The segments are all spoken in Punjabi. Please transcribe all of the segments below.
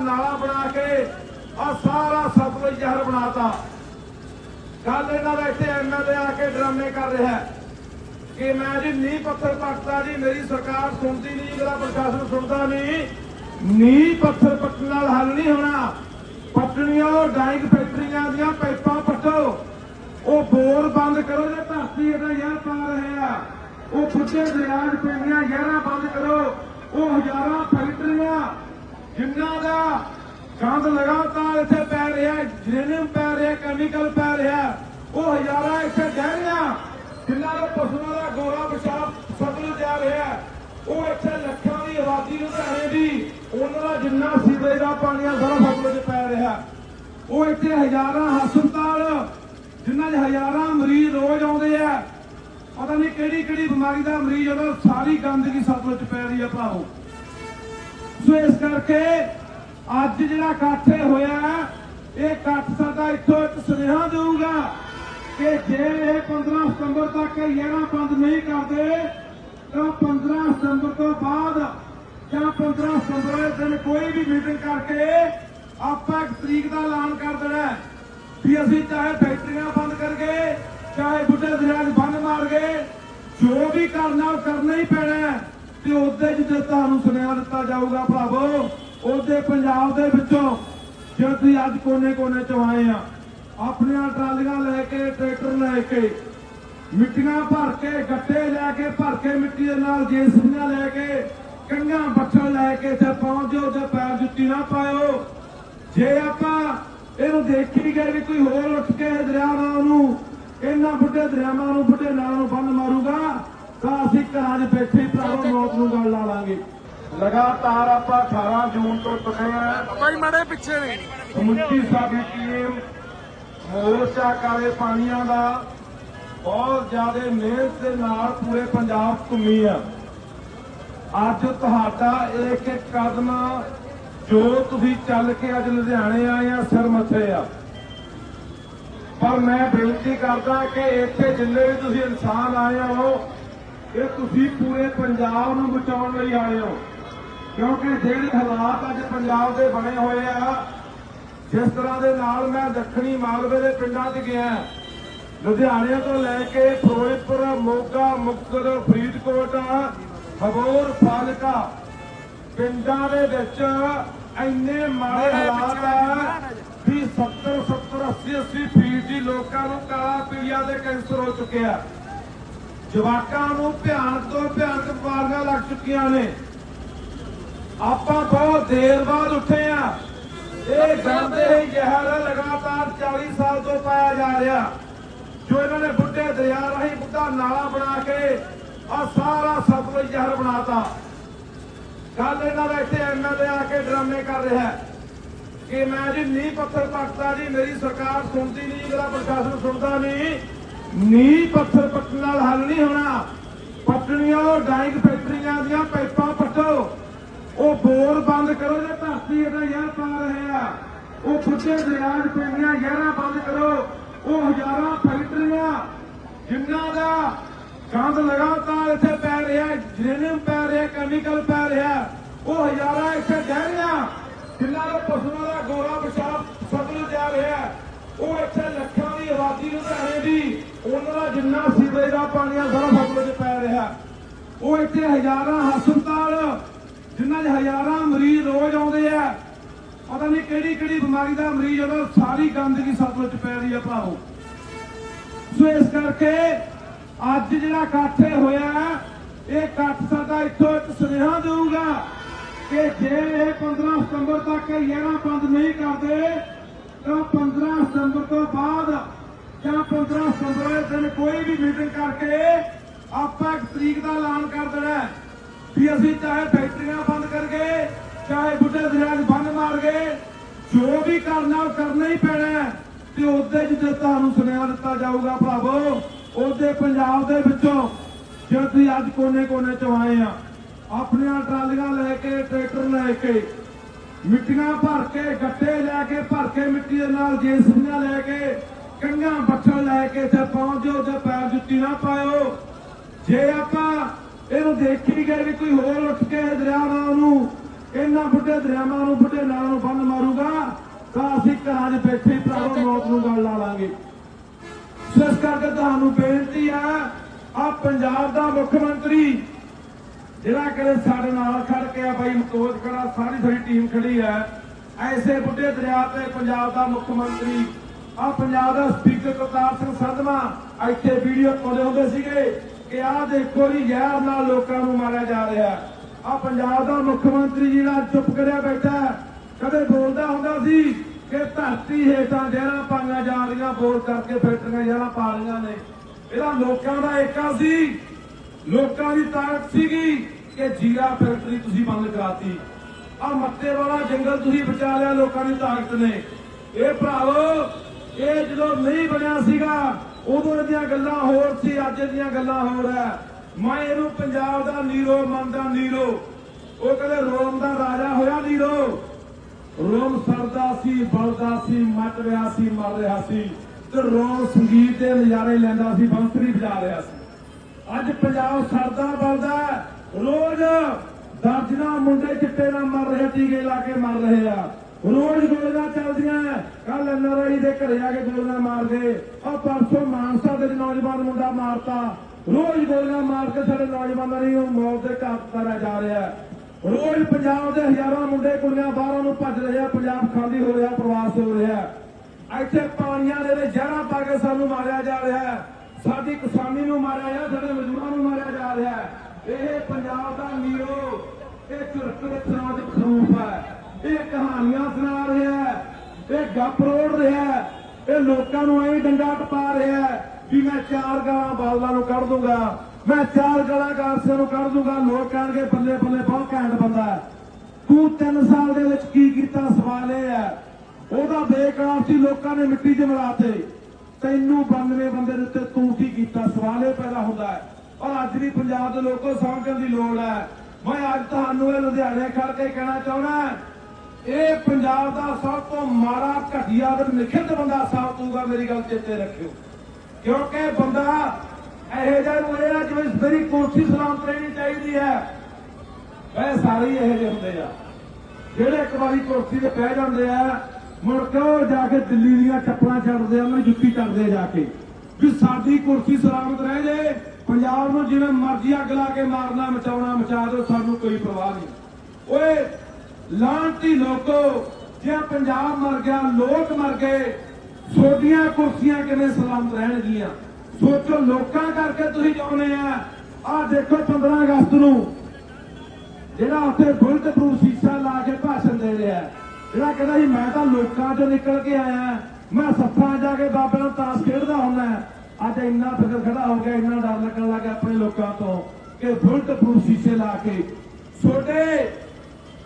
ਨਾਲਾ ਬਣਾ ਕੇ ਆ ਸਾਰਾ ਸਤਲੁਜ ਜ਼ਹਿਰ ਬਣਾਤਾ। ਕੱਲ ਇਹਨਾਂ ਦਾ ਇੱਥੇ ਐਮਐਲਏ ਆ ਕੇ ਡਰਾਮੇ ਕਰ ਰਿਹਾ ਕਿ ਮੈਂ ਜੀ ਨੀ ਪੱਥਰ ਪੱਟਦਾ ਜੀ, ਮੇਰੀ ਸਰਕਾਰ ਸੁਣਦੀ ਨਹੀਂ, ਮੇਰਾ ਪ੍ਰਸ਼ਾਸਨ ਸੁਣਦਾ ਨਹੀਂ। ਨੀ ਪੱਥਰ ਪੱਟਣ ਨਾਲ ਹੱਲ ਨਹੀਂ ਹੋਣਾ। ਪੱਟਣੀਆਂ ਡਾਈਂਗ ਫੈਕਟਰੀਆਂ ਦੀਆਂ ਪਾਈਪਾਂ ਪੱਟੋ। ਉਹ ਬੋਰ ਬੰਦ ਕਰੋ ਜੇ ਧਰਤੀ ਇਹਦਾ ਯਾਰ ਪਾ ਰਹੇ ਆ। ਉਹ ਫੁੱਟੇ ਦਰਿਆ 'ਚ ਪੈਂਦੀਆਂ ਯਾਰਾਂ ਬੰਦ ਕਰੋ। ਉਹ ਹਜ਼ਾਰਾਂ ਫੈਕਟਰੀਆਂ ਜਿਨ੍ਹਾਂ ਦਾ ਗੰਦ ਲਗਾਤਾਰ ਇੱਥੇ ਪੈ ਰਿਹਾ ਜਰੇਨੀਅਮ ਪੈ ਰਿਹਾ ਕੈਮੀਕਲ ਪੈ ਰਿਹਾ ਉਹ ਹਜ਼ਾਰਾਂ ਇੱਥੇ ਡਹਿ ਜਿਨ੍ਹਾਂ ਦੇ ਪਸ਼ੂਆਂ ਦਾ ਗੋਰਾ ਪਿਸ਼ਾਬ ਸਤਲੁਜ ਜਾ ਰਿਹਾ ਉਹ ਇੱਥੇ ਲੱਖਾਂ ਦੀ ਆਬਾਦੀ ਲੁਧਿਆਣੇ ਦੀ ਉਹਨਾਂ ਦਾ ਜਿੰਨਾ ਸੀਵਰੇਜ ਦਾ ਪਾਣੀ ਆ, ਸਾਰਾ ਸਤਲੁਜ ਪੈ ਰਿਹਾ ਉਹ ਇੱਥੇ ਹਜ਼ਾਰਾਂ ਹਸਪਤਾਲ ਜਿਨ੍ਹਾਂ 'ਚ ਹਜ਼ਾਰਾਂ ਮਰੀਜ਼ ਰੋਜ਼ ਆਉਂਦੇ ਆ, ਪਤਾ ਨਹੀਂ ਕਿਹੜੀ ਕਿਹੜੀ ਬਿਮਾਰੀ ਦਾ ਮਰੀਜ਼ ਉਹਦਾ ਸਾਰੀ ਗੰਦਗੀ ਸਤਲੁਜ 'ਚ ਪੈ ਰਹੀ ਆ ਭਰਾਵੋ। ਸੋ ਇਸ ਕਰਕੇ ਅੱਜ ਜਿਹੜਾ ਇਕੱਠ ਹੋਇਆ, ਇਹ ਇਕੱਠ ਸਾਡਾ ਇੱਥੋਂ ਇੱਕ ਸੁਨੇਹਾ ਦੇਊਗਾ ਕਿ ਜੇ ਇਹ 15 ਸਤੰਬਰ ਤੱਕ ਯਾਰਾਂ ਬੰਦ ਨਹੀਂ ਕਰਦੇ, ਤਾਂ 15 ਸਤੰਬਰ ਤੋਂ ਬਾਅਦ ਜਾਂ 15 ਸਤੰਬਰ ਦੇ ਦਿਨ ਕੋਈ ਵੀ ਮੀਟਿੰਗ ਕਰਕੇ ਆਪਾਂ ਇੱਕ ਤਰੀਕ ਦਾ ਐਲਾਨ ਕਰ ਦੇਣਾ ਵੀ ਅਸੀਂ ਚਾਹੇ ਫੈਕਟਰੀਆਂ ਬੰਦ ਕਰਕੇ ਚਾਹੇ ਬੁੱਢੇ ਦਰਿਆ ਬੰਦ ਮਾਰ ਗਏ ਜੋ ਵੀ ਕਰਨਾ ਉਹ ਕਰਨਾ ਹੀ ਪੈਣਾ ਤੇ ਉਹਦੇ ਜਿੱਤੇ ਤੁਹਾਨੂੰ ਸੁਨੇਹਾ ਦਿੱਤਾ ਜਾਊਗਾ ਭਰਾਵੋ, ਉਹਦੇ ਪੰਜਾਬ ਦੇ ਵਿੱਚੋਂ ਜੇ ਤੁਸੀਂ ਅੱਜ ਕੋਨੇ-ਕੋਨੇ ਚੋਂ ਆਏ ਆ, ਆਪਣੀਆਂ ਟਰਾਲੀਆਂ ਲੈ ਕੇ, ਟਰੈਕਟਰ ਲੈ ਕੇ, ਮਿੱਟੀਆਂ ਭਰ ਕੇ, ਗੱਟੇ ਲੈ ਕੇ, ਭਰ ਕੇ ਮਿੱਟੀ ਦੇ ਨਾਲ ਜੇਸੀਬੀਆਂ ਲੈ ਕੇ ਕੰਗਾ ਬੱਠਲ ਲੈ ਕੇ ਤੇ ਪਹੁੰਚ ਜਾਓ ਤੇ ਪੈਰ ਜੁੱਤੀ ਨਾ ਪਾਇਓ। ਜੇ ਆਪਾਂ ਇਹਨੂੰ ਦੇਖੀ ਗਏ ਵੀ ਕੋਈ ਹੋਰ ਉੱਠ ਕੇ ਦਰਿਆਵਾਂ ਨੂੰ ਇਹਨਾਂ ਬੁੱਢੇ ਦਰਿਆਵਾਂ ਨੂੰ, ਬੁੱਢੇ ਨਾਲਾਂ ਨੂੰ ਬੰਨ ਮਾਰੂਗਾ ਤਾਂ ਅਸੀਂ ਘਰਾਂ 'ਚ ਬੈਠੇ ਭਰਾਵੋ ਮੌਤ ਨੂੰ ਗੱਲ ਲਾ ਲਾਂਗੇ। ਲਗਾਤਾਰ ਆਪਾਂ 18 ਜੂਨ ਤੋਂ ਤੁਰੇ ਆ। ਭਾਈ ਮਾੜੇ ਪਿੱਛੇ ਨੇ। ਸਮੁੱਚੀ ਸਾਡੀ ਟੀਮ ਮੋਰਚਾ ਕਾਲੇ ਪਾਣੀਆਂ ਦਾ ਬਹੁਤ ਜ਼ਿਆਦਾ ਮਿਹਨਤ ਦੇ ਨਾਲ ਪੂਰੇ ਪੰਜਾਬ ਘੁੰਮੀ ਆ। ਅੱਜ ਤੁਹਾਡਾ ਇੱਕ ਇੱਕ ਕਦਮ ਜੋ ਤੁਸੀਂ ਚੱਲ ਕੇ ਅੱਜ ਲੁਧਿਆਣੇ ਆਏ ਆ ਸਿਰ ਮੱਥੇ ਆ। ਪਰ ਮੈਂ ਬੇਨਤੀ ਕਰਦਾ ਕਿ ਇੱਥੇ ਜਿੰਨੇ ਵੀ ਤੁਸੀਂ ਇਨਸਾਨ ਆਏ ਹੋ ਇਹ ਤੁਸੀਂ ਪੂਰੇ ਪੰਜਾਬ ਨੂੰ ਬਚਾਉਣ ਲਈ ਆਏ ਹੋ। ਕਿਉਂਕਿ ਜਿਹੜੇ ਹਾਲਾਤ ਅੱਜ ਪੰਜਾਬ ਦੇ ਬਣੇ ਹੋਏ ਆ ਜਿਸ ਤਰ੍ਹਾਂ ਦੇ ਨਾਲ ਮੈਂ ਦੱਖਣੀ ਮਾਲਵੇ ਦੇ ਪਿੰਡਾਂ 'ਚ ਗਿਆ। ਲੁਧਿਆਣੇ ਤੋਂ ਲੈ ਕੇ ਫਿਰੋਜ਼ਪੁਰ ਮੋਗਾ ਮੁਕਤਸਰ ਫਰੀਦਕੋਟ ਹਬੋਰ ਫਾਜ਼ਿਲਕਾ ਪਿੰਡਾਂ ਦੇ ਵਿੱਚ ਇੰਨੇ ਮਾੜੇ ਹਾਲਾਤ ਆ ਵੀ 70 70 80 80 ਫੀਟ ਦੀ ਲੋਕਾਂ ਨੂੰ ਕਾਲਾ ਪੀਲੀਆ ਦੇ ਕੈਂਸਰ ਹੋ ਚੁੱਕਿਆ। ਜਵਾਕਾਂ ਨੂੰ ਭਿਆਨਕ ਤੋਂ ਭਿਆਨਕ ਬਿਮਾਰੀਆਂ ਲੱਗ ਚੁੱਕੀਆਂ ਨੇ। ਆਪਾਂ ਬਹੁਤ ਦੇਰ ਬਾਅਦ ਉੱਠੇ ਆ। ਇਹ ਗੰਦੇ ਹੀ ਜ਼ਹਿਰ ਲਗਾਤਾਰ 40 ਸਾਲ ਤੋਂ ਪਾਇਆ ਜਾ ਰਿਹਾ। ਜੋ ਇਹਨਾਂ ਨੇ ਬੁੱਢੇ ਦਰਿਆ ਰਾਹੀਂ ਬੁੱਢਾ ਨਾਲਾ ਬਣਾ ਕੇ ਆ ਸਾਰਾ ਸਤਲੁਜ ਜ਼ਹਿਰ ਬਣਾਤਾ। ਕੱਲ ਇਹਨਾਂ ਦਾ ਇੱਥੇ ਐਮਐਲਏ ਆ ਕੇ ਡਰਾਮੇ ਕਰ ਰਿਹਾ ਕਿ ਮੈਂ ਜੀ ਨੀ ਪੱਥਰ ਪੱਟਦਾ ਜੀ, ਮੇਰੀ ਸਰਕਾਰ ਸੁਣਦੀ ਨਹੀਂ, ਮੇਰਾ ਪ੍ਰਸ਼ਾਸਨ ਸੁਣਦਾ ਨਹੀਂ। ਨੀ ਪੱਥਰ ਪੱਟਣ ਨਾਲ ਹੱਲ ਨਹੀਂ ਹੋਣਾ। ਪੱਟਣੀਆਂ ਡਾਈਂਗ ਫੈਕਟਰੀਆਂ ਦੀਆਂ ਪਾਈਪਾਂ ਪੱਟੋ। ਉਹ ਬੋਰ ਬੰਦ ਕਰੋ ਜੇ ਧਰਤੀ ਇਹਦਾ ਯਾਰ ਪਾ ਰਹੇ ਆ। ਉਹ ਫੁੱਟੇ ਦਰਿਆ ਪੈਂਦੀਆਂ ਯਾਰਾਂ ਬੰਦ ਕਰੋ। ਉਹ ਹਜ਼ਾਰਾਂ ਫੈਕਟਰੀਆਂ ਜਿਨ੍ਹਾਂ ਦਾ ਗੰਦ ਲਗਾਤਾਰ ਇੱਥੇ ਪੈ ਰਿਹਾ ਜਰੇਨੀਅਮ ਪੈ ਰਿਹਾ ਕੈਮੀਕਲ ਪੈ ਰਿਹਾ ਉਹ ਹਜ਼ਾਰਾਂ ਇੱਥੇ ਡਹਿ ਰਿਹਾ ਜਿਨ੍ਹਾਂ ਦੇ ਪਸ਼ੂਆਂ ਦਾ ਗੋਰਾ ਪਿਸ਼ਾਬ ਸਤਲੁਜ ਜਾ ਰਿਹਾ ਉਹ ਇੱਥੇ ਲੱਖਾਂ ਦੀ ਆਬਾਦੀ ਲੁਧਿਆਣੇ ਦੀ ਉਹਨਾਂ ਦਾ ਜਿੰਨਾ ਸੀਵਰੇਜ ਦਾ ਪਾਣੀ ਆ, ਸਾਰਾ ਸਤਲੁਜ ਪੈ ਰਿਹਾ। ਉਹ ਇੱਥੇ ਹਜ਼ਾਰਾਂ ਹਸਪਤਾਲ, ਜਿਨ੍ਹਾਂ 'ਚ ਹਜ਼ਾਰਾਂ ਮਰੀਜ਼ ਰੋਜ਼ ਆਉਂਦੇ ਆ। ਪਤਾ ਨਹੀਂ ਕਿਹੜੀ ਕਿਹੜੀ ਬਿਮਾਰੀ ਦਾ ਮਰੀਜ਼ ਉਹਦਾ ਸਾਰੀ ਗੰਦਗੀ ਸਤਲੁਜ 'ਚ ਪੈ ਰਹੀ ਆ ਭਰਾਵੋ। ਸੋ ਇਸ ਕਰਕੇ ਅੱਜ ਜਿਹੜਾ ਇਕੱਠ ਹੋਇਆ, ਇਹ ਇਕੱਠ ਸਾਡਾ ਇੱਥੋਂ ਇੱਕ ਸੁਨੇਹਾ ਦੇਊਗਾ ਕਿ ਜੇ ਇਹ 15 ਸਤੰਬਰ ਤੱਕ ਇਹ ਯਾਰਾਂ ਬੰਦ ਨਹੀਂ ਕਰਦੇ ਤਾਂ 15 ਸਤੰਬਰ ਤੋਂ ਬਾਅਦ ਜਾਂ 15 ਸਤੰਬਰ ਦੇ ਦਿਨ ਕੋਈ ਵੀ ਮੀਟਿੰਗ ਕਰਕੇ ਆਪਾਂ ਇੱਕ ਤਰੀਕ ਦਾ ਐਲਾਨ ਕਰ ਦੇਣਾ ਵੀ ਅਸੀਂ ਚਾਹੇ ਫੈਕਟਰੀਆਂ ਬੰਦ ਕਰਗੇ ਚਾਹੇ ਬੁੱਢੇ ਦਰਿਆ ਬੰਦ ਮਾਰ ਗਏ ਜੋ ਵੀ ਕਰਨਾ ਉਹ ਕਰਨਾ ਹੀ ਪੈਣਾ ਤੇ ਉਹਦੇ ਜਿੱਤੇ ਤੁਹਾਨੂੰ ਸੁਨੇਹਾ ਦਿੱਤਾ ਜਾਊਗਾ ਭਰਾਵੋ, ਉਹਦੇ ਪੰਜਾਬ ਦੇ ਵਿੱਚੋਂ ਜੇ ਤੁਸੀਂ ਅੱਜ ਕੋਨੇ-ਕੋਨੇ ਚੋਂ ਆਏ ਆ, ਆਪਣੀਆਂ ਟਰਾਲੀਆਂ ਲੈ ਕੇ, ਟਰੈਕਟਰ ਲੈ ਕੇ ਮਿੱਟੀਆਂ ਭਰ ਕੇ, ਗੱਟੇ ਲੈ ਕੇ, ਭਰ ਕੇ ਮਿੱਟੀ ਦੇ ਨਾਲ ਜੇਸੀਬੀਆਂ ਲੈ ਕੇ ਕੰਗਾ ਬੱਠਲ ਲੈ ਕੇ ਤੇ ਪਹੁੰਚ ਜਾਓ ਤੇ ਪੈਰ ਜੁੱਤੀ ਨਾ ਪਾਇਓ। ਜੇ ਆਪਾਂ ਇਹਨੂੰ ਦੇਖੀ ਗਏ ਵੀ ਕੋਈ ਹੋਰ ਉੱਠ ਕੇ ਦਰਿਆਵਾਂ ਨੂੰ, ਇਹਨਾਂ ਬੁੱਢੇ ਦਰਿਆਵਾਂ ਨੂੰ, ਬੁੱਢੇ ਨਾਲਾਂ ਨੂੰ ਬੰਨ ਮਾਰੂਗਾ, ਤਾਂ ਅਸੀਂ ਘਰਾਂ 'ਚ ਬੈਠੇ ਹੀ ਭਰਾਵੋ ਮੌਤ ਨੂੰ ਗੱਲ ਲਾ ਲਾਂਗੇ। ਇਸ ਕਰਕੇ ਤੁਹਾਨੂੰ ਬੇਨਤੀ ਆ ਆ ਪੰਜਾਬ ਦਾ ਮੁੱਖ ਮੰਤਰੀ ਜਿਹੜਾ ਕਦੇ ਸਾਡੇ ਨਾਲ ਖੜ ਕੇ ਆ ਬਾਈ ਮਕੋਜ ਖੜਾ, ਸਾਰੀ ਸਾਡੀ ਟੀਮ ਖੜੀ ਆ ਐਸੇ ਬੁੱਢੇ ਦਰਿਆ ਤੇ ਪੰਜਾਬ ਦਾ ਮੁੱਖ ਮੰਤਰੀ, ਆ ਪੰਜਾਬ ਦਾ ਸਪੀਕਰ ਕਰਤਾਰ ਸਿੰਘ ਸੰਧਵਾ ਇੱਥੇ ਵੀਡੀਓ ਪਾਉਂਦੇ ਹੁੰਦੇ ਸੀਗੇ ਕਿ ਆਹ ਦੇਖੋ ਜੀ, ਜ਼ਹਿਰ ਨਾਲ ਲੋਕਾਂ ਨੂੰ ਮਾਰਿਆ ਜਾ ਰਿਹਾ ਆ ਪੰਜਾਬ ਦਾ ਮੁੱਖ ਮੰਤਰੀ ਜਿਹੜਾ ਚੁੱਪ ਕਰਿਆ ਬੈਠਾ ਕਦੇ ਬੋਲਦਾ ਹੁੰਦਾ ਸੀ ਕਿ ਧਰਤੀ ਹੇਠਾਂ ਜ਼ਹਿਰਾਂ ਪਾਈਆਂ ਜਾ ਰਹੀਆਂ, ਬੋਲ ਕਰਕੇ ਫੈਕਟਰੀਆਂ ਜ਼ਹਿਰਾਂ ਪਾ ਰਹੀਆਂ ਨੇ। ਇਹਦਾ ਲੋਕਾਂ ਦਾ ਏਕਾ ਸੀ ਲੋਕਾਂ ਦੀ ਤਾਕਤ ਸੀਗੀ ਕਿ ਜੀਰਾ ਫੈਕਟਰੀ ਤੁਸੀਂ ਬੰਦ ਕਰਾਤੀ। ਆ ਮੱਤੇ ਵਾਲਾ ਜੰਗਲ ਤੁਸੀਂ ਬਚਾ ਲਿਆ ਲੋਕਾਂ ਦੀ ਤਾਕਤ ਨੇ। ਇਹ ਭਰਾਵੋ, ਇਹ ਜਦੋਂ ਨਹੀਂ ਬਣਿਆ ਸੀਗਾ, ਉਦੋਂ ਇਹਦੀਆਂ ਗੱਲਾਂ ਹੋਰ ਸੀ, ਅੱਜ ਦੀਆਂ ਗੱਲਾਂ ਹੋਰ ਹੈ। ਮੈਂ ਇਹਨੂੰ ਪੰਜਾਬ ਦਾ ਨੀਰੋ ਮੰਨਦਾ, ਨੀਰੋ। ਉਹ ਕਹਿੰਦੇ, ਰੋਮ ਦਾ ਰਾਜਾ ਹੋਇਆ ਨੀਰੋ। ਰੋਮ ਸਰਦਾ ਸੀ, ਬਲਦਾ ਸੀ ਮੱਟ ਰਿਹਾ ਸੀ, ਮਰ ਰਿਹਾ ਸੀ। ਤੇ ਰੋਮ ਸੰਗੀਤ ਦੇ ਨਜ਼ਾਰੇ ਲੈਂਦਾ ਸੀ, ਬੰਸਰੀ ਵਜਾ ਰਿਹਾ ਸੀ। ਅੱਜ ਪੰਜਾਬ ਸਰਦਾ ਬਲਦਾ ਰੋਜ਼ ਦਰਜਨਾ ਮੁੰਡੇ ਚਿੱਟੇ ਨਾਲ ਮਰ ਰਹੇ ਟੀਕੇ ਲਾ ਕੇ ਮਰ ਰਹੇ ਆ। ਰੋਜ਼ ਗੋਲੀਆਂ ਚੱਲਦੀਆਂ ਕੱਲ ਐਨਆਰਆਈ ਦੇ ਘਰੇ ਆ ਕੇ ਗੋਲੀਆਂ ਮਾਰ ਆ ਪਰਸੋਂ ਮਾਨਸਾ ਦੇ ਨੌਜਵਾਨ ਮੁੰਡਾ ਮਾਰਤਾ। ਰੋਜ਼ ਗੋਲੀਆਂ ਮਾਰ ਕੇ ਸਾਡੇ ਨੌਜਵਾਨਾਂ ਨੂੰ ਮੌਤ ਦੇ ਘਾਟ ਕਰਿਆ ਜਾ ਰਿਹਾ ਰੋਜ਼ ਪੰਜਾਬ ਦੇ ਹਜ਼ਾਰਾਂ ਮੁੰਡੇ, ਕੁੜੀਆਂ ਬਾਹਰੋਂ ਨੂੰ ਭੱਜ ਰਹੇ ਆ, ਪੰਜਾਬ ਖਾਲੀ ਹੋ ਰਿਹਾ, ਪ੍ਰਵਾਸ ਹੋ ਰਿਹਾ ਇੱਥੇ ਪਾਣੀਆਂ ਦੇ ਵਿੱਚ ਜ਼ਹਿਰਾਂ ਪਾ ਕੇ ਸਾਨੂੰ ਮਾਰਿਆ ਜਾ ਰਿਹਾ ਸਾਡੀ ਕਿਸਾਨੀ ਨੂੰ ਮਾਰਿਆ ਜਾ ਸਾਡੇ ਮਜ਼ਦੂਰਾਂ ਨੂੰ ਮਾਰਿਆ ਜਾ ਰਿਹਾ ਇਹ ਪੰਜਾਬ ਦਾ ਨੀਰੋ, ਇਹ ਚੁਰਕ ਸਮਾਜ ਖਰੂਪ ਹੈ। ਇਹ ਕਹਾਣੀਆਂ ਸੁਣਾ ਰਿਹਾ ਇਹ ਗੱਪ ਰੋੜ ਰਿਹਾ ਇਹ ਲੋਕਾਂ ਨੂੰ ਐਂ ਡੰਗਾ ਟਪਾ ਰਿਹਾ ਵੀ ਮੈਂ ਚਾਰ ਗਾਲਾਂ ਬਾਲਾਂ ਨੂੰ ਕੱਢ ਦੂੰਗਾ, ਮੈਂ ਚਾਰ ਗਾਲਾਂ ਗਾਰਸੀਆਂ ਨੂੰ ਕੱਢ ਦੂੰਗਾ, ਲੋਕ ਕਹਿਣਗੇ ਬੱਲੇ ਬੱਲੇ ਬਹੁਤ ਘੈਂਟ ਬੰਦਾ ਤੂੰ 3 ਸਾਲ ਦੇ ਵਿੱਚ ਕੀ ਕੀਤਾ, ਸਵਾਲ ਇਹ ਹੈ। ਉਹਦਾ ਬੇਕਾਰ ਸੀ, ਲੋਕਾਂ ਨੇ ਮਿੱਟੀ 'ਚ ਮਿਲਾਤੇ ਤੈਨੂੰ 92 ਬੰਦੇ ਦੇ ਉੱਤੇ ਤੂੰ ਕੀ ਕੀਤਾ? ਸਵਾਲ ਇਹ ਪੈਦਾ ਹੁੰਦਾ ਹੈ। ਔਰ ਅੱਜ ਵੀ ਪੰਜਾਬ ਦੇ ਲੋਕੋ ਸਮਝਣ ਦੀ ਲੋੜ ਹੈ। ਮੈਂ ਅੱਜ ਤੁਹਾਨੂੰ ਇਹ ਲੁਧਿਆਣੇ ਖੜ ਕੇ ਕਹਿਣਾ ਚਾਹੁੰਦਾ ਇਹ ਪੰਜਾਬ ਦਾ ਸਭ ਤੋਂ ਮਾੜਾ ਘਟੀਆ ਤੇ ਨਿਖਿੱਤ ਬੰਦਾ ਸਾਬਤ ਮੇਰੀ ਗੱਲ ਚੇਤੇ ਰੱਖਿਓ। ਕਿਉਂਕਿ ਬੰਦਾ ਇਹੋ ਜਿਹਾ ਨੂੰ ਇਹ ਜਿਵੇਂ ਮੇਰੀ ਕੁਰਸੀ ਸਲਾਮਤ ਰਹਿਣੀ ਚਾਹੀਦੀ ਹੈ। ਇਹ ਸਾਰੇ ਹੀ ਇਹੋ ਜਿਹੇ ਹੁੰਦੇ ਆ। ਜਿਹੜੇ ਇੱਕ ਵਾਰੀ ਕੁਰਸੀ ਤੇ ਬਹਿ ਜਾਂਦੇ ਆ ਮੁੜ ਕੇ ਜਾ ਕੇ ਦਿੱਲੀ ਦੀਆਂ ਚੱਪਲਾਂ ਛੱਡਦੇ ਆ ਉਹਨਾਂ ਜੁੱਤੀ ਚੱਕਦੇ ਜਾ ਕੇ? ਵੀ ਸਾਡੀ ਕੁਰਸੀ ਸਲਾਮਤ ਰਹਿ ਜੇ, ਪੰਜਾਬ ਨੂੰ ਜਿਵੇਂ ਮਰਜ਼ੀ ਅੱਗ ਲਾ ਕੇ ਮਾਰਨਾ, ਮਚਾਉਣਾ, ਮਚਾ ਦਿਓ, ਸਾਨੂੰ ਕੋਈ ਪਰਵਾਹ ਨਹੀਂ। ਓਏ, ਲਾਂਤੀ ਲੋਕੋ, ਜੇ ਪੰਜਾਬ ਮਰ ਗਿਆ, ਲੋਕ ਮਰ ਗਏ ਛੋਟੀਆਂ ਕੁਰਸੀਆਂ ਕਿਵੇਂ ਸਲਾਮਤ ਰਹਿਣਗੀਆਂ? ਸੋਚੋ, ਲੋਕਾਂ ਕਰਕੇ ਤੁਸੀਂ ਚਾਹੁੰਦੇ ਆ। ਆਹ ਦੇਖੋ 15 ਅਗਸਤ ਨੂੰ, ਜਿਹੜਾ ਉੱਥੇ ਬੁਲਟ ਪ੍ਰੂਫ ਸ਼ੀਸ਼ਾ ਲਾ ਕੇ ਭਾਸ਼ਣ ਦੇ ਰਿਹਾ ਜਿਹੜਾ ਕਹਿੰਦਾ ਸੀ ਮੈਂ ਤਾਂ ਲੋਕਾਂ ਚੋਂ ਨਿਕਲ ਕੇ ਆਇਆ ਮੈਂ ਸੱਥਾਂ ਜਾ ਕੇ ਬਾਬੇ ਨਾਲ ਤਾਸ਼ ਖੇਡਦਾ ਹੁੰਦਾ ਅੱਜ ਇੰਨਾ ਫਿਕਰ ਖੜਾ ਹੋ ਗਿਆ, ਇੰਨਾ ਡਰ ਲੱਗਣ ਲੱਗਾ ਆਪਣੇ ਲੋਕਾਂ ਤੋਂ ਕਿ ਬੁਲਟ ਪ੍ਰੂਫ ਸ਼ੀਸ਼ੇ ਲਾ ਕੇ ਛੋਟੇ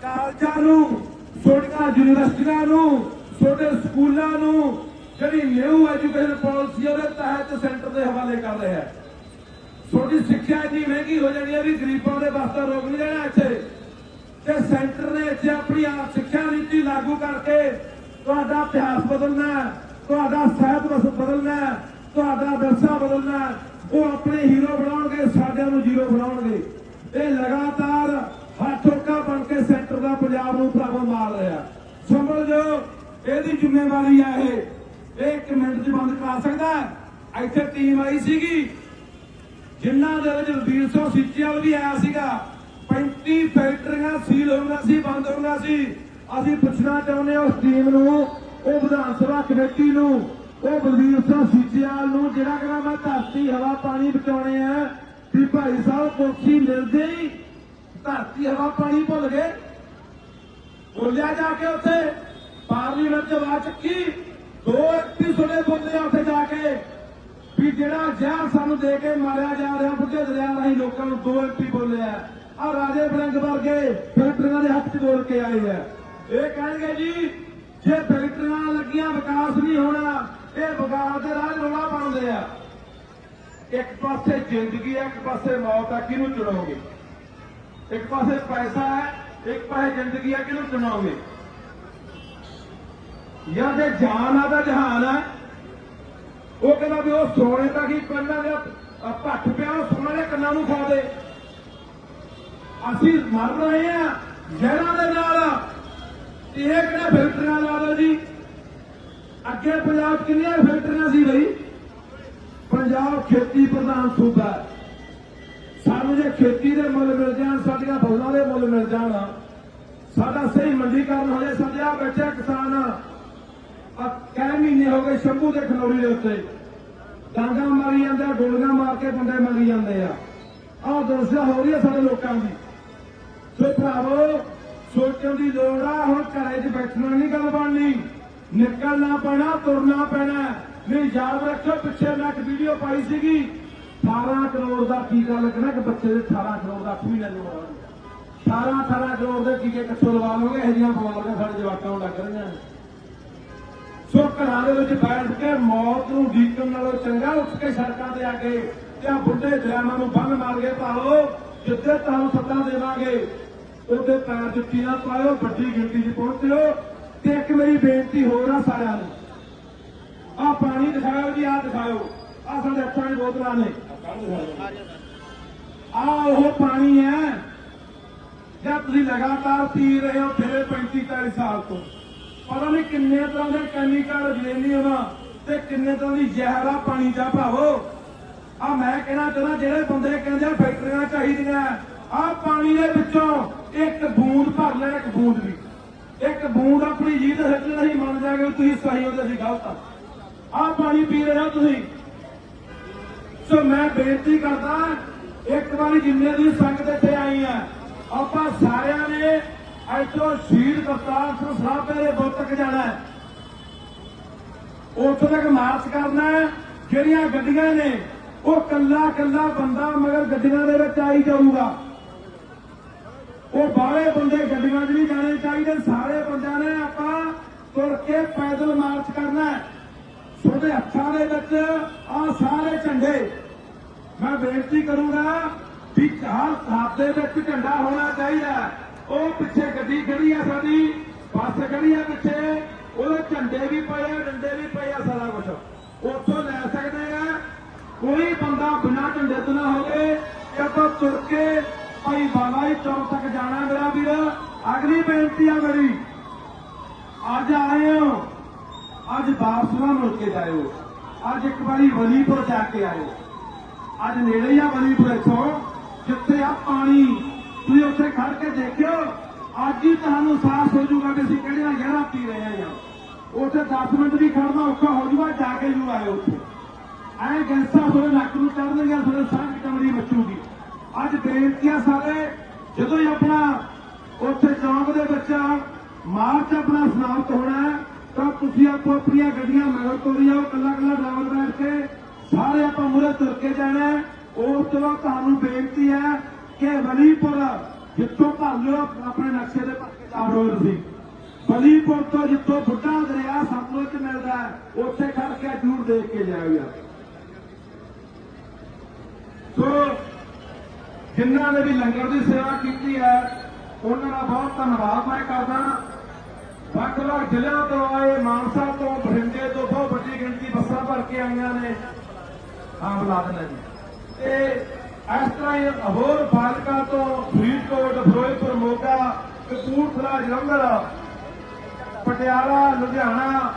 ਕਾਲਜਾਂ ਨੂੰ ਛੋਟੀਆਂ ਯੂਨੀਵਰਸਿਟੀਆਂ ਨੂੰ ਛੋਟੇ ਸਕੂਲਾਂ ਨੂੰ, ਜਿਹੜੀ ਨਿਊ ਐਜੂਕੇਸ਼ਨ ਪਾਲਿਸੀ ਉਹਦੇ ਤਹਿਤ ਸੈਂਟਰ ਦੇ ਹਵਾਲੇ ਕਰ ਰਿਹਾ ਹੈ। ਛੋਟੀ ਸਿੱਖਿਆ ਜੀ ਮਹਿੰਗੀ ਹੋ ਜਾਣੀ ਹੈ ਵੀ ਗਰੀਬਾਂ ਦੇ ਵਾਸਤੇ ਰੋਕ ਨਹੀਂ ਦੇਣਾ ਇੱਥੇ। ਤੇ ਸੈਂਟਰ ਨੇ ਇੱਥੇ ਆਪਣੀ ਆਪ ਲਾਗੂ ਕਰਕੇ ਤੁਹਾਡਾ ਇਤਿਹਾਸ ਬਦਲਣਾ ਤੁਹਾਡਾ ਸਾਹਿਤ ਬਸ ਬਦਲਣਾ ਤੁਹਾਡਾ ਵਿਰਸਾ ਬਦਲਣਾ ਉਹ ਆਪਣੇ ਹੀਰੋ ਬਣਾਉਣਗੇ, ਸਾਡਿਆਂ ਨੂੰ ਜ਼ੀਰੋ ਬਣਾਉਣਗੇ। ਇਹ ਲਗਾਤਾਰ ਹੱਥੋਕਾ ਬਣ ਕੇ ਸੈਂਟਰ ਦਾ ਪੰਜਾਬ ਨੂੰ ਭਰਾਵਾ ਮਾਰ ਰਿਹਾ ਸਮਝ ਜੋ ਇਹਦੀ ਜ਼ਿੰਮੇਵਾਰੀ ਆ ਇਹ। ਇਹ ਇੱਕ ਮਿੰਟ 'ਚ ਬੰਦ ਕਰਾ ਸਕਦਾ ਇੱਥੇ ਟੀਮ ਆਈ ਸੀਗੀ। ਜਿਨ੍ਹਾਂ ਦੇ ਵਿੱਚ ਰਵੀਰ ਸਿੰਘ ਸਿੱਚੀਵਾਲ ਵੀ ਆਇਆ ਸੀਗਾ। 35 ਫੈਕਟਰੀਆਂ ਸੀਲ ਹੋਣਾ ਸੀ, ਬੰਦ ਹੋਣਾ ਸੀ। ਅਸੀਂ ਪੁੱਛਣਾ ਚਾਹੁੰਦੇ ਹਾਂ ਉਸ ਟੀਮ ਨੂੰ, ਉਹ ਵਿਧਾਨ ਸਭਾ ਕਮੇਟੀ ਨੂੰ, ਉਹ ਬਲਵੀਰ ਸਿੰਘ ਸਿੱਚੀਵਾਲ ਨੂੰ, ਜਿਹੜਾ ਕਹਿੰਦਾ ਮੈਂ ਧਰਤੀ ਹਵਾ ਪਾਣੀ ਬਚਾਉਣੇ ਆ, ਵੀ ਭਾਈ ਸਾਹਿਬ ਕੁਰਸੀ ਮਿਲਦੇ ਹੀ ਧਰਤੀ ਹਵਾ ਪਾਣੀ ਭੁੱਲ ਗਏ। ਬੋਲਿਆ ਜਾ ਕੇ ਉੱਥੇ, ਪਾਰਲੀਮੈਂਟ ਚ ਆਵਾਜ਼ ਚੱਕੀ, ਦੋ ਐਕਟੀ ਸੁਣੇ ਬੋਲਿਆ ਉੱਥੇ ਜਾ ਕੇ, ਵੀ ਜਿਹੜਾ ਜ਼ਹਿਰ ਸਾਨੂੰ ਦੇ ਕੇ ਮਾਰਿਆ ਜਾ ਰਿਹਾ ਬੁੱਢੇ ਦਰਿਆ ਰਾਹੀਂ ਲੋਕਾਂ ਨੂੰ ਦੋ ਐਕਟੀ ਬੋਲਿਆ। ਆ ਰਾਜੇ ਬਲੰਗ ਵਰਗੇ ਫੈਕਟਰੀਆਂ ਦੇ ਹੱਥ 'ਚ ਬੋਲ ਕੇ ਆਏ ਆ। ਇਹ ਕਹਿਣਗੇ ਜੀ, ਜੇ ਫੈਕਟਰੀਆਂ ਲੱਗੀਆਂ, ਵਿਕਾਸ ਨਹੀਂ ਹੋਣਾ, ਇਹ ਵਿਕਾਸ ਦੇ ਰਾਹ ਰੋਲਾ ਬਣਦੇ ਆ। ਇੱਕ ਪਾਸੇ ਜ਼ਿੰਦਗੀ ਹੈ ਇੱਕ ਪਾਸੇ ਮੌਤ ਹੈ ਕਿਹਨੂੰ ਚੁਣੋਗੇ? ਇੱਕ ਪਾਸੇ ਪੈਸਾ ਹੈ ਇੱਕ ਪਾਸੇ ਜ਼ਿੰਦਗੀ ਹੈ ਕਿਹਨੂੰ ਚੁਣੋਗੇ? ਜਾਂ ਜੇ ਜਾਨ ਆ ਤਾਂ ਜਹਾਨ ਹੈ ਉਹ ਕਹਿੰਦਾ ਵੀ ਉਹ ਸੋਨੇ ਦਾ ਕੀ ਕੰਨਾਂ ਦੇ ਭੱਠ ਪਿਆ, ਉਹ ਸੋਨੇ ਦੇ ਕੰਨਾਂ ਨੂੰ ਖਾ ਦੇ। ਅਸੀਂ ਮਰ ਰਹੇ ਆ, ਜ਼ਹਿਰਾਂ ਦੇ ਨਾਲ। ਇਹ ਕਿਹੜਾ ਫੈਕਟਰੀਆਂ ਲਾ ਲਓ ਜੀ? ਅੱਗੇ ਪੰਜਾਬ ਕਿੰਨੀਆਂ ਫੈਕਟਰੀਆਂ ਸੀ ਬਈ? ਪੰਜਾਬ ਖੇਤੀ ਪ੍ਰਧਾਨ ਸੂਬਾ। ਸਾਨੂੰ ਜੇ ਖੇਤੀ ਦੇ ਮੁੱਲ ਮਿਲ ਜਾਣ, ਸਾਡੀਆਂ ਫਸਲਾਂ ਦੇ ਮੁੱਲ ਮਿਲ ਜਾਣ, ਸਾਡਾ ਸਹੀ ਮੰਡੀਕਰਨ ਹੋ ਜਾਏ ਸਾਡੇ ਆ ਬੈਠੇ ਕਿਸਾਨ। ਆ ਕਈ ਮਹੀਨੇ ਹੋ ਗਏ ਸ਼ੰਭੂ ਦੇ ਖਨੌਰੀ ਦੇ ਉੱਤੇ। ਡਾਂਗਾ ਮਾਰੀ ਜਾਂਦੇ ਆ ਗੋਲੀਆਂ ਮਾਰ ਕੇ ਬੰਦੇ ਮਾਰੀ ਜਾਂਦੇ ਆ। ਆਹ ਦੁਰਸਾ ਹੋ ਰਹੀ ਹੈ ਸਾਡੇ ਲੋਕਾਂ ਦੀ। ਸੋ ਭਰਾਵੋ ਸੋਚਣ ਦੀ ਲੋੜ ਆ, ਹੁਣ ਘਰੇ 'ਚ ਬੈਠਣਾ ਨਹੀਂ ਗੱਲ ਬਣਨੀ। ਨਿਕਲਣਾ ਪੈਣਾ, ਤੁਰਨਾ ਪੈਣਾ। ਨਹੀਂ ਯਾਦ ਰੱਖੋ ਪਿੱਛੇ ਮੈਂ ਇੱਕ ਵੀਡੀਓ ਪਾਈ ਸੀਗੀ। 18 ਕਰੋੜ ਦਾ ਟੀਕਾ ਲੱਗਣਾ ਕਿ ਬੱਚੇ ਦੇ 18 ਕਰੋੜ ਦਾ ਅੱਠ ਮਹੀਨੇ ਨੂੰ 18 18 ਕਰੋੜ ਦੇ ਟੀਕੇ ਕਿੱਥੋਂ ਲਵਾ ਲਓਗੇ? ਇਹ ਜਿਹੀਆਂ ਬਿਮਾਰੀਆਂ ਸਾਡੇ ਜਵਾਕਾਂ ਨੂੰ ਲੱਗ ਰਹੀਆਂ। ਸੋ ਘਰਾਂ ਦੇ ਵਿੱਚ ਬੈਠ ਕੇ ਮੌਤ ਨੂੰ ਡੀਕਣ ਨਾਲੋਂ ਚੰਗਾ, ਉੱਠ ਕੇ ਸੜਕਾਂ ਤੇ ਆ ਕੇ ਤੇ ਆ ਬੁੱਢੇ ਜਵਾਨਾਂ ਨੂੰ ਬੰਨ ਮਾਰ ਕੇ ਪਾਓ ਜਿੱਥੇ ਤੁਹਾਨੂੰ ਸੱਦਾ ਦੇਵਾਂਗੇ। ਉਹਦੇ ਪੈਰ ਜੁੱਤੀ ਨਾ ਪਾਇਓ, ਵੱਡੀ ਗਿਣਤੀ 'ਚ ਪਹੁੰਚਿਓ ਤੇ ਇੱਕ ਮੇਰੀ ਬੇਨਤੀ ਹੋਰ ਆ ਸਾਰਿਆਂ ਨੂੰ। ਆ ਪਾਣੀ ਦਿਖਾਓ ਜੀ ਆ ਦਿਖਾਓ ਆ ਸਾਡੇ ਹੱਥਾਂ ਬੋਤਲਾਂ ਨੇ। ਆ ਉਹ ਪਾਣੀ ਹੈ ਜਦ ਤੁਸੀਂ ਲਗਾਤਾਰ ਪੀ ਰਹੇ ਹੋ ਫਿਰ 35 40 ਸਾਲ ਤੋਂ। ਪਤਾ ਨਹੀਂ ਕਿੰਨੇ ਤਰ੍ਹਾਂ ਦੇ ਕੈਮੀਕਲ ਜਲੇਨੀਅਮ ਤੇ ਕਿੰਨੇ ਤਰ੍ਹਾਂ ਦੀ ਜ਼ਹਿਰਾ ਪਾਣੀ ਦਾ ਭਾਵੋ। ਆ ਮੈਂ ਕਹਿਣਾ ਚਾਹੁੰਦਾ, ਜਿਹੜੇ ਬੰਦੇ ਕਹਿੰਦੇ ਫੈਕਟਰੀਆਂ ਚਾਹੀਦੀਆਂ ਆ ਪਾਣੀ ਦੇ ਵਿੱਚੋਂ ਇੱਕ ਬੂੰਦ ਭਰ ਲੈਣ ਇੱਕ ਬੂੰਦ ਵੀ ਇੱਕ ਬੂੰਦ ਆਪਣੀ ਜੀਤ ਹਿੱਟ ਨਹੀਂ ਮੰਨ ਜਾਗੇ ਤੁਸੀਂ ਸਹੀ ਹੋ ਤੇ ਅਸੀਂ ਗਲਤ ਆ। ਆ ਪਾਣੀ ਪੀ ਰਹੇ ਹੋ ਤੁਸੀਂ। ਸੋ ਮੈਂ ਬੇਨਤੀ ਕਰਦਾ, ਇੱਕ ਵਾਰੀ ਜਿੰਨੇ ਦੀ ਸੰਗਤ ਇੱਥੇ ਆਈ ਆ ਆਪਾਂ ਸਾਰਿਆਂ ਨੇ ਇੱਥੋਂ ਸ਼ਹੀਦ ਕਰਤਾਰ ਸਿੰਘ ਸਾਹਿਬ ਦੇ ਬੁੱਤ ਤੱਕ ਜਾਣਾ ਹੈ। ਉੱਥੇ ਤੱਕ ਮਾਰਚ ਕਰਨਾ ਹੈ, ਜਿਹੜੀਆਂ ਗੱਡੀਆਂ ਨੇ, ਉਹ ਕੱਲਾ ਕੱਲਾ ਬੰਦਾ ਮਗਰ ਗੱਡੀਆਂ ਦੇ ਵਿੱਚ ਆਈ ਜਾਊਗਾ। ਉਹ ਬਾਹਲੇ ਬੰਦੇ ਗੱਡੀਆਂ 'ਚ ਨਹੀਂ ਜਾਣੇ ਚਾਹੀਦੇ, ਸਾਰੇ ਬੰਦਿਆਂ ਨੇ ਆਪਾਂ ਤੁਰ ਕੇ ਪੈਦਲ ਮਾਰਚ ਕਰਨਾ ਹੈ। ਤੁਹਾਡੇ ਹੱਥਾਂ ਦੇ ਵਿੱਚ ਆ ਸਾਰੇ ਝੰਡੇ। ਮੈਂ ਬੇਨਤੀ ਕਰੂੰਗਾ ਵੀ ਹਰ ਹੱਥ ਦੇ ਵਿੱਚ ਝੰਡਾ ਹੋਣਾ ਚਾਹੀਦਾ ਉਹ ਪਿੱਛੇ ਗੱਡੀ ਖੜੀ ਆ ਸਾਡੀ, ਬੱਸ ਖੜੀ ਆ ਪਿੱਛੇ। ਉਹਦੇ ਝੰਡੇ ਵੀ ਪਏ ਆ, ਡੰਡੇ ਵੀ ਪਏ ਆ ਸਾਰਾ ਕੁਝ ਉੱਥੋਂ ਲੈ ਸਕਦੇ ਆ। ਕੋਈ ਬੰਦਾ ਬਿਨਾਂ ਝੰਡੇ ਤੋਂ ਨਾ ਹੋਵੇ ਕਿ ਆਪਾਂ ਤੁਰ ਕੇ ਭਾਈ ਬਾਬਾ ਜੀ, ਚੌਕ ਤੱਕ ਜਾਣਾ ਮੇਰਾ ਵੀਰ। ਅਗਲੀ ਬੇਨਤੀ ਆ ਮੇਰੀ। ਅੱਜ ਆਏ ਹੋ। ਅੱਜ ਵਾਪਸ ਨਾ ਮੁੜ ਕੇ ਜਾਇਓ। ਅੱਜ ਇੱਕ ਵਾਰੀ ਵਲੀਪੁਰ ਜਾ ਕੇ ਆਇਓ। ਅੱਜ ਨੇੜੇ ਹੀ ਆ ਵਲੀਪੁਰ ਇੱਥੋਂ। ਜਿੱਥੇ ਆ ਪਾਣੀ। ਤੁਸੀਂ ਉੱਥੇ ਖੜ ਕੇ ਦੇਖਿਓ। ਅੱਜ ਹੀ ਤੁਹਾਨੂੰ ਸਾਫ਼ ਹੋ ਜਾਊਗਾ ਕਿ ਅਸੀਂ ਕਿਹੜੀਆਂ ਜਗ੍ਹਾ ਪੀ ਰਹੇ ਹਾਂ। ਉੱਥੇ 10 ਮਿੰਟ ਵੀ ਖੜਨਾ ਔਖਾ ਹੋ ਜਾਊਗਾ, ਜਾ ਕੇ ਜੂ ਆਇਓ ਉੱਥੇ। ਐ ਗੈਸਾਂ ਤੁਹਾਡੇ ਨੱਕ ਨੂੰ ਚੜਨਗੀਆਂ ਤੁਹਾਡੇ ਸਾਹ ਦੀ ਕਮਰੀ ਅੱਜ ਬੇਨਤੀਆਂ ਸਾਰੇ, ਜਦੋਂ ਹੀ ਆਪਣਾ ਉੱਥੇ ਚੌਂਕ ਦੇ ਵਿੱਚ ਮਾਰਚ ਆਪਣਾ ਸਮਾਪਤ ਹੋਣਾ ਤਾਂ ਤੁਸੀਂ ਆਪੋ ਆਪਣੀਆਂ ਗੱਡੀਆਂ ਮਗਰ ਤੋਰੀ ਜਾਓ ਕੱਲਾ ਕੱਲਾ ਡਰਾਈਵਰ ਬੈਠ ਕੇ ਸਾਰੇ ਆਪਾਂ ਮੂਰੇ ਤੁਰ ਕੇ ਜਾਣਾ ਉਸ ਤੋਂ ਬਾਅਦ ਤੁਹਾਨੂੰ ਬੇਨਤੀ ਹੈ ਕਿ ਵਲੀਪੁਰ ਜਿੱਥੋਂ ਭਰ ਲਿਓ, ਆਪਣੇ ਨਕਸ਼ੇ ਦੇ ਭਰ ਕੇ ਜਾਓ ਤੁਸੀਂ। ਬਲੀਪੁਰ ਤੋਂ ਜਿੱਥੋਂ ਬੁੱਢਾ ਦਰਿਆ ਸਤਲੁਜ ਚ ਮਿਲਦਾ ਉੱਥੇ ਖੜ ਕੇ ਜ਼ਰੂਰ ਦੇਖ ਕੇ ਜਾਇਓ ਯਾਰ। ਸੋ ਜਿਨ੍ਹਾਂ ਨੇ ਵੀ ਲੰਗਰ ਦੀ ਸੇਵਾ ਕੀਤੀ ਹੈ, ਉਹਨਾਂ ਦਾ ਬਹੁਤ ਧੰਨਵਾਦ ਮੈਂ ਕਰਦਾ। ਵੱਖ ਵੱਖ ਜ਼ਿਲ੍ਹਿਆਂ ਤੋਂ ਆਏ ਮਾਨਸਾ ਤੋਂ, ਬਠਿੰਡੇ ਤੋਂ ਬਹੁਤ ਵੱਡੀ ਗਿਣਤੀ ਬੱਸਾਂ ਭਰ ਕੇ ਆਈਆਂ ਨੇ। ਹਾਂ, ਬੁਲਾ ਦੇਣਾ ਜੀ। ਤੇ ਇਸ ਤਰ੍ਹਾਂ ਹੀ ਹੋਰ ਫਾਜ਼ਿਲਕਾ ਤੋਂ ਫਰੀਦਕੋਟ, ਫਿਰੋਜ਼ਪੁਰ, ਮੋਗਾ, ਕਪੂਰਥਲਾ, ਜਲੰਧਰ, ਪਟਿਆਲਾ, ਲੁਧਿਆਣਾ,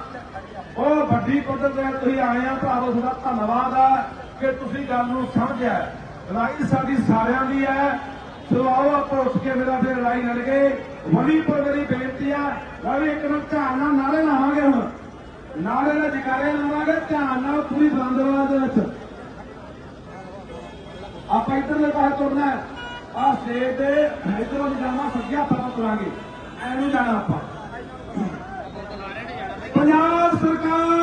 ਉਹ ਵੱਡੀ ਪੱਧਰ ਤੇ ਤੁਸੀਂ ਆਏ ਆ, ਭਰਾਵੋ, ਤੁਹਾਡਾ ਧੰਨਵਾਦ ਆ ਕਿ ਤੁਸੀਂ ਗੱਲ ਨੂੰ ਸਮਝਿਆ। ਲੜਾਈ ਸਾਡੀ ਸਾਰਿਆਂ ਦੀ ਹੈ। ਸੋ ਆਓ ਆਪਾਂ ਉੱਠ ਕੇ ਮੇਰਾ ਫਿਰ ਲੜਾਈ ਲੜ ਗਏ ਵੜੀ ਪਰ ਮੇਰੀ ਬੇਨਤੀ ਆ ਲੜੀ ਇੱਕ ਨੂੰ ਧਿਆਨ ਨਾਲ ਨਾਰੇ ਲਾਵਾਂਗੇ ਹੁਣ। ਨਾਲੇ ਨਾਲ ਜਗਾਰੇ ਲਾਵਾਂਗੇ, ਧਿਆਨ ਨਾਲ ਪੂਰੀ ਬੰਦਰਵਾ ਦੇ ਵਿੱਚ। ਆਪਾਂ ਇੱਧਰਲੇ ਪਾਸੇ ਤੁਰਨਾ ਆ ਸਟੇਜ ਦੇ ਇੱਧਰੋਂ ਦੀ ਜਾਣਾ ਸੱਜਿਆ ਆਪਾਂ ਤੁਰਾਂਗੇ। ਐਵੇਂ ਜਾਣਾ ਆਪਾਂ। ਪੰਜਾਬ ਸਰਕਾਰ